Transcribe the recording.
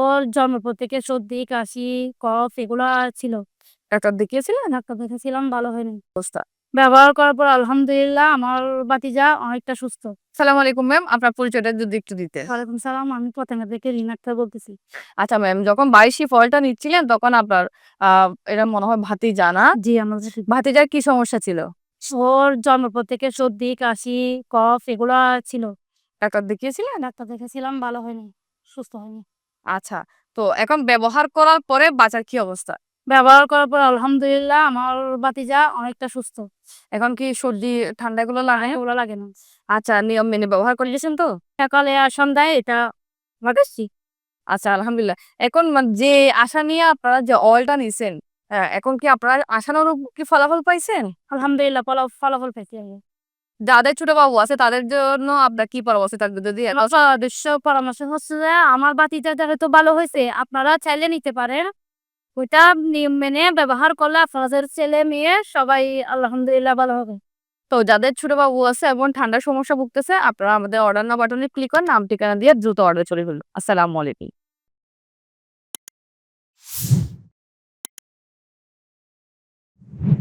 ওর জন্মপর থেকে সর্দি, কাশি, কফ এগুলা ছিল। ডাক্তার দেখিয়েছিলেন? ডাক্তার দেখাচ্ছিলাম ভালো হয়নি। অবস্থা। ব্যবহার করার পর আলহামদুলিল্লাহ আমার ভাতিজা অনেকটা সুস্থ। সালাম আলাইকুম ম্যাম। আপনার পরিচয়টা যদি একটু দিতেন। ওয়ালাইকুম সালাম। আমি পতেঙ্গা থেকে রিনা আক্তার বলতেছি। আচ্ছা ম্যাম যখন বারিশি ফলটা নিচ্ছিলেন তখন আপনার এটা মনে হয় ভাতিজা না? জি, আমার ভাতিজার কি সমস্যা ছিল? ওর জন্মপর থেকে সর্দি, কাশি, কফ এগুলা ছিল। ডাক্তার দেখিয়েছিলেন? ডাক্তার দেখাচ্ছিলাম ভালো হয়নি। সুস্থ হয়নি। আচ্ছা। তো এখন ব্যবহার করার পরে বাচ্চার কি অবস্থা? ব্যবহার করার পর আলহামদুলিল্লাহ আমার ভাতিজা অনেকটা সুস্থ। এখন কি সর্দি ঠান্ডা এগুলো লাগে? এগুলো লাগে না। আচ্ছা নিয়ম মেনে ব্যবহার করে গেছেন তো? সকালে আর সন্ধ্যায় এটা লাগাচ্ছি। আচ্ছা আলহামদুলিল্লাহ। এখন যে আশা নিয়ে আপনারা যে অয়েলটা নিছেন, হ্যাঁ এখন কি আপনারা আশানুরূপ কি ফলাফল পাইছেন? আলহামদুলিল্লাহ ফলাফল পাইছি আমি। যাদের ছোট বাবু আছে তাদের জন্য আপনার কি পরামর্শ থাকবে যদি সদস্য পরামর্শ হচ্ছে যে আমার ভাতিজা যেহেতু ভালো হয়েছে আপনারা চাইলে নিতে পারেন। ওইটা নিয়ম মেনে ব্যবহার করলে আপনাদের ছেলে মেয়ে সবাই আলহামদুলিল্লাহ ভালো হবে। তো যাদের ছোট বাবু আছে এবং ঠান্ডার সমস্যা ভুগতেছে আপনারা আমাদের অর্ডার নাও বাটনে ক্লিক করে নাম ঠিকানা দিয়ে দ্রুত অর্ডার চলে ফেলুন। আসসালামু আলাইকুম।